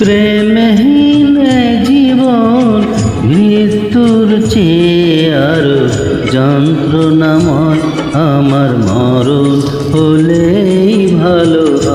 প্রেমহীন জীবন মৃত্যুর আর যন্ত্রণাময় আমার মরণ হলেই ভালো।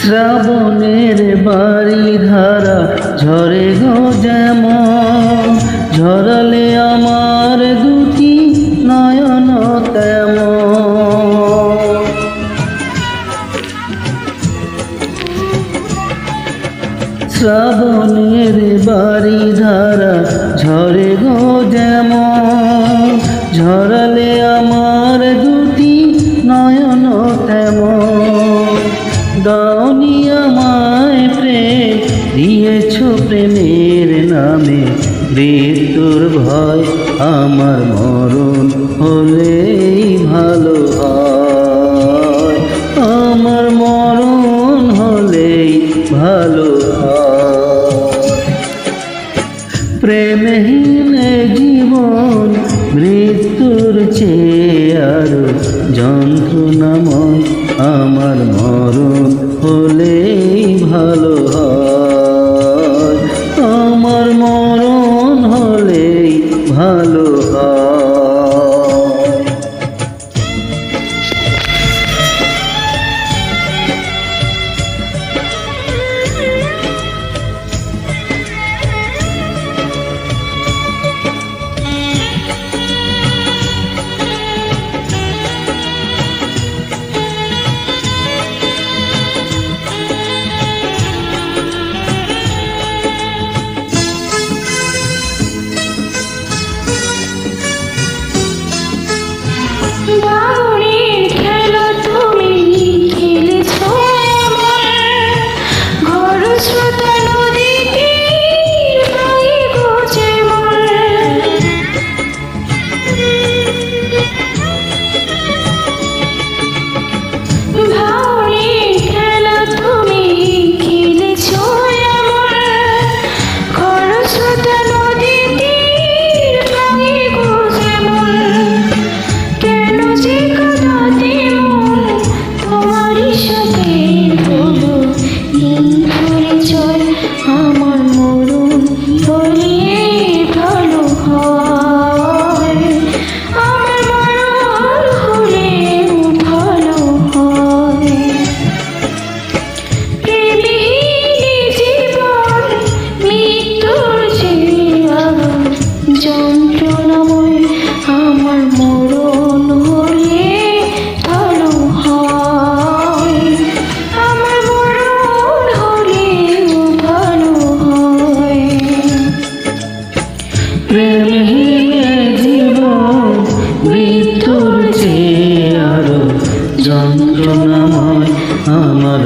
শ্রাবণের বাড়ি ধারা ঝরে গো যেমন, ঝরলে আমার দুটি নয়ন তেমন। শ্রাবণের বাড়ি ধারা ঝরে প্রেমের নামে, মৃত্যুর ভয় আমার মরণ হলেই ভালো হয়। আমার মরণ হলেই ভালো প্রেমহীন জীবন মৃত্যুর চেয়ে আরও যন্ত্রণাময় আমার মরণ হলেই ভালো যন্ত্রণাময় আমার